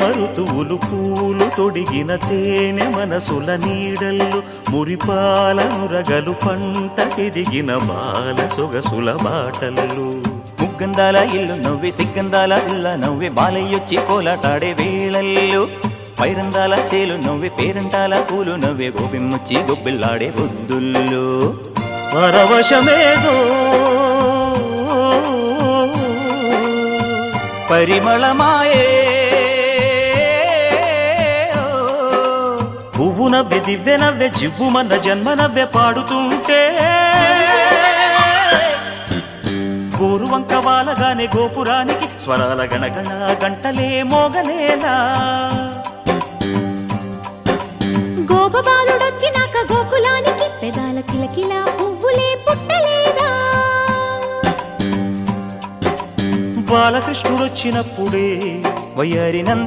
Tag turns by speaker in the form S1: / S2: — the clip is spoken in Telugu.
S1: మరుతువులు పూలు తొడిగిన తేనె మనసుల నీడల్లు మురిపాలనురగలు పంట ఎదిగిన బాల సొగసుల బాటలు
S2: ముగ్గందాల ఇల్లు నవ్వి సిగ్గందాల ఇల్ల నవ్వి బాలయ్యొచ్చి కోలాటాడే వేళల్లు. పైరందాల చేలు నవ్వి పేరంటాల పూలు నవ్వే గోపిమ్మొచ్చి గొబ్బిల్లాడే బొద్దుల్లో.
S1: పరవశమేదో
S2: పరిమళమాయే
S1: పువ్వు నవ్వె దివ్వె నవ్వె జివ్వు మన జన్మ నవ్వె పాడుతుంటే. గోరు వంక వాలగానే గోపురానికి స్వరాల గణగణ గంటలే మోగనేలా
S3: గోపబాలుడొచ్చినాక గోకులానికి పెదాల కిలకిల పువ్వులే పుట్టలేదా?
S1: బాలకృష్ణుడొచ్చినప్పుడే
S2: వయ్యారి